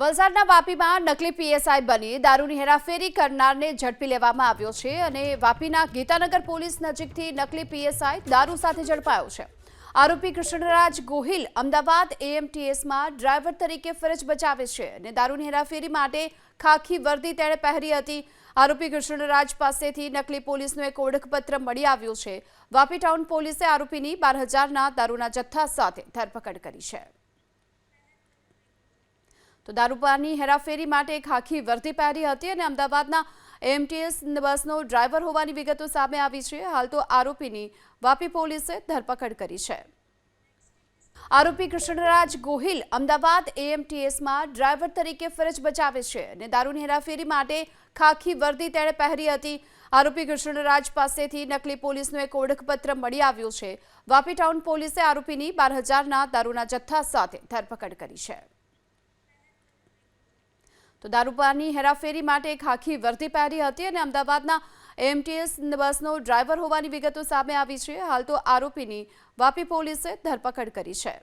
વલસાડના વાપીમાં નકલી પીએસઆઈ બની દારૂની હેરાફેરી કરનારને ઝડપી લેવામાં આવ્યો છે અને વાપીના ગીતાનગર પોલીસ નજીકથી નકલી પીએસઆઈ દારૂ સાથે ઝડપાયો છે. આરોપી કૃષ્ણરાજ ગોહિલ અમદાવાદ એએમટીએસમાં ડ્રાઈવર તરીકે ફરજ બજાવે છે અને દારૂની હેરાફેરી માટે ખાખી વર્દી તેણે પહેરી હતી. આરોપી કૃષ્ણરાજ પાસેથી નકલી પોલીસનું એક ઓળખપત્ર મળી આવ્યું છે. વાપી ટાઉન પોલીસે આરોપીની બાર હજારના દારૂના જથ્થા સાથે ધરપકડ કરી છે. તો દારૂપાની હેરાફેરી માટે એક આખી વર્દી પહેરી હતી અને અમદાવાદના એમટીએસ બસનો ડ્રાઈવર હોવાની વિગતો સામે આવી છે. હાલ તો આરોપીની વાપી પોલીસે ધરપકડ કરી છે. આરોપી કૃષ્ણરાજ ગોહિલ અમદાવાદ એએમટીએસમાં ડ્રાઈવર તરીકે ફરજ બજાવે છે અને દારૂની હેરાફેરી માટે ખાખી વર્દી તેણે પહેરી હતી. આરોપી કૃષ્ણરાજ પાસેથી નકલી પોલીસનો એક ઓળખપત્ર મળી આવ્યું છે. વાપી ટાઉન પોલીસે આરોપીની બાર હજારના દારૂના જથ્થા સાથે ધરપકડ કરી છે. તો દારૂપાની હેરાફેરી માટે એક આખી વર્દી પહેરી હતી અને અમદાવાદના એમટીએસ બસનો ડ્રાઈવર હોવાની વિગતો સામે આવી છે. હાલ તો આરોપીની વાપી પોલીસે ધરપકડ કરી છે.